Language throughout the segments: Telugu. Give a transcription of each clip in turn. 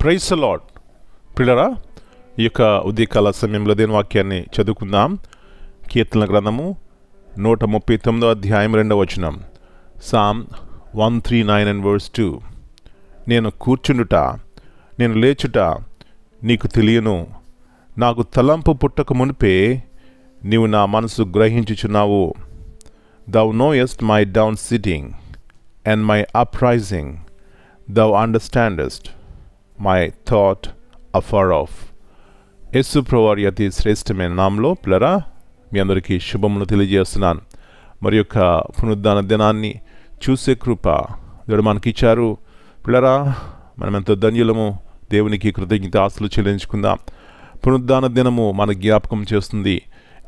ప్రైస్ లాడ్ పిల్లరా ఈ యొక్క ఉదయకాల సమయంలో దేని వాక్యాన్ని చదువుకుందాం. కీర్తన గ్రంథము నూట ముప్పై తొమ్మిదో అధ్యాయం రెండవ వచనం. Psalm one three nine and verse two నేను కూర్చుండుట నేను లేచుట నీకు తెలియను. నాకు తలంపు పుట్టక మునిపే నీవు నా మనసు గ్రహించుచున్నావు. Thou knowest my down sitting and my uprising thou understandest my thought afar off Yesu ప్రవారి అతి శ్రేష్టమైన నామంలో పిల్లరా మీ అందరికీ శుభములు తెలియజేస్తున్నాను. మరి యొక్క పునరుద్ధాన దినాన్ని చూసే కృప దేవుడు మనకిచ్చారు. పిల్లరా మనం ఎంతో ధన్యులము. దేవునికి కృతజ్ఞత ఆశలు చెల్లించుకుందాం. పునరుద్ధాన దినము మన జ్ఞాపకం చేస్తుంది.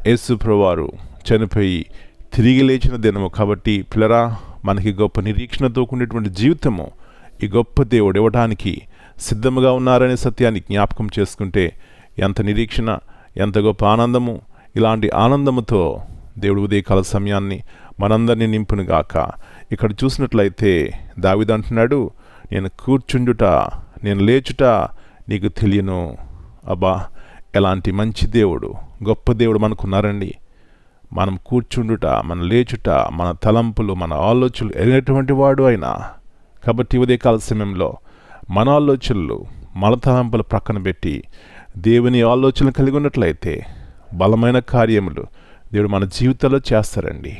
యేసు ప్రవారు చనిపోయి తిరిగి లేచిన దినము కాబట్టి పిల్లరా మనకి గొప్ప నిరీక్షణతో కూడినటువంటి జీవితము ఈ గొప్ప దేవుడు ఇవ్వడానికి సిద్ధముగా ఉన్నారనే సత్యాన్ని జ్ఞాపకం చేసుకుంటే ఎంత నిరీక్షణ ఎంత గొప్ప ఆనందము ఇలాంటి ఆనందముతో దేవుడు ఉదయకాల సమయాన్ని మనందరినీ నింపునుగాక ఇక్కడ చూసినట్లయితే దావిదంటున్నాడు నేను కూర్చుండుట నేను లేచుట నీకు తెలియను. అబ్బా ఎలాంటి మంచి దేవుడు గొప్ప దేవుడు మనకున్నారండి. మనం కూర్చుండుట మన లేచుట మన తలంపులు మన ఆలోచనలు ఎలాంటి వాడు అయినా. కాబట్టి ఉదయకాల సమయంలో మన ఆలోచనలు మన తలంపులు ప్రక్కన పెట్టి దేవుని ఆలోచనలు కలిగి ఉన్నట్లయితే బలమైన కార్యములు దేవుడు మన జీవితంలో చేస్తారండి.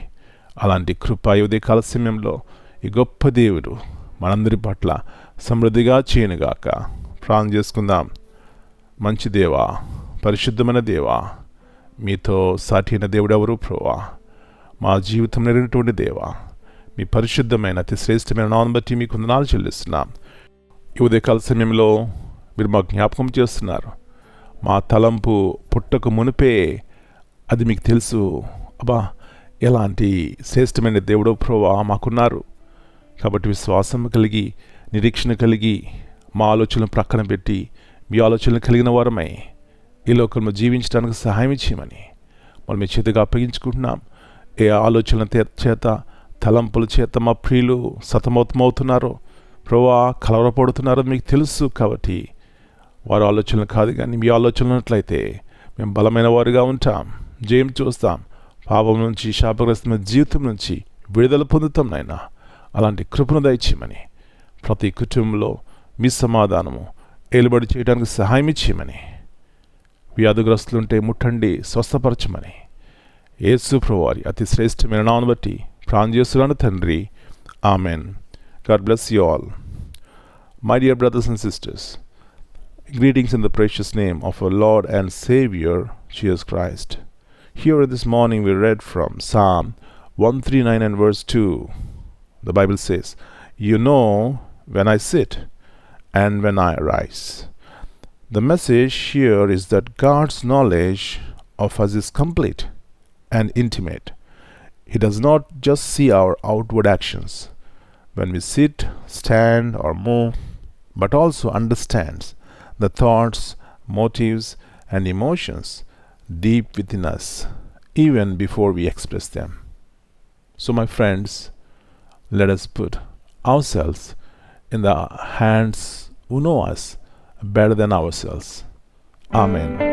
అలాంటి కృప ఉదయకాల సమయంలో ఈ గొప్ప దేవుడు మనందరి పట్ల సమృద్ధిగా చేయనుగాక ప్రాణం చేసుకుందాం. మంచి దేవా పరిశుద్ధమైన దేవా మీతో సాటి అయిన దేవుడు ప్రోవా మా జీవితం నెరిగినటువంటి దేవా మీ పరిశుద్ధమైన అతి శ్రేష్టమైన నాన్ బట్టి మీకు వందనాలు చెల్లిస్తున్నాం. ఈ ఉదయకాల సమయంలో మీరు మాకు జ్ఞాపకం చేస్తున్నారు. మా తలంపు పుట్టక మునిపే అది మీకు తెలుసు. అబ్బా ఎలాంటి శ్రేష్టమైన దేవుడో ప్రోవా మాకున్నారు. కాబట్టి విశ్వాసం కలిగి నిరీక్షణ కలిగి మా ఆలోచనలు ప్రక్కన పెట్టి మీ ఆలోచనలు కలిగిన వారమై ఈ లోకంలో జీవించడానికి సహాయం ఇచ్చేయమని మనం మీ చేతిగా అప్పగించుకుంటున్నాం. ఏ ఆలోచనల చేత తలంపుల చేత మా ప్రియులు సతమతమవుతున్నారో ప్రోవా కలవరపడుతున్నారో మీకు తెలుసు కాబట్టి వారి ఆలోచనలు కాదు కానీ మీ ఆలోచనలు ఉన్నట్లయితే మేము బలమైన వారుగా ఉంటాం జయం చూస్తాం పాపం నుంచి శాపగ్రస్తమైన జీవితం నుంచి విడుదల పొందుతాం నాయన. అలాంటి కృపను దయచేయమని ప్రతి కుటుంబంలో మీ సమాధానము ఏలుబడి చేయడానికి సహాయం ఇచ్చేయమని వ్యాధిగ్రస్తులుంటే ముట్టండి స్వస్థపరచమని యేసు ప్రభువారి అతి శ్రేష్టమైన నాను బట్టి ప్రాణం తండ్రి. Amen. God bless you all. My dear brothers and sisters, greetings in the precious name of our Lord and Savior, Jesus Christ. Here this morning we read from Psalm 139 and verse 2. The Bible says, You know when I sit and when I rise. The message here is that God's knowledge of us is complete and intimate. He does not just see our outward actions, when we sit, stand, or move, but also understands the thoughts, motives, and emotions deep within us, even before we express them. So, my friends, let us put ourselves in the hands who know us better than ourselves. Amen.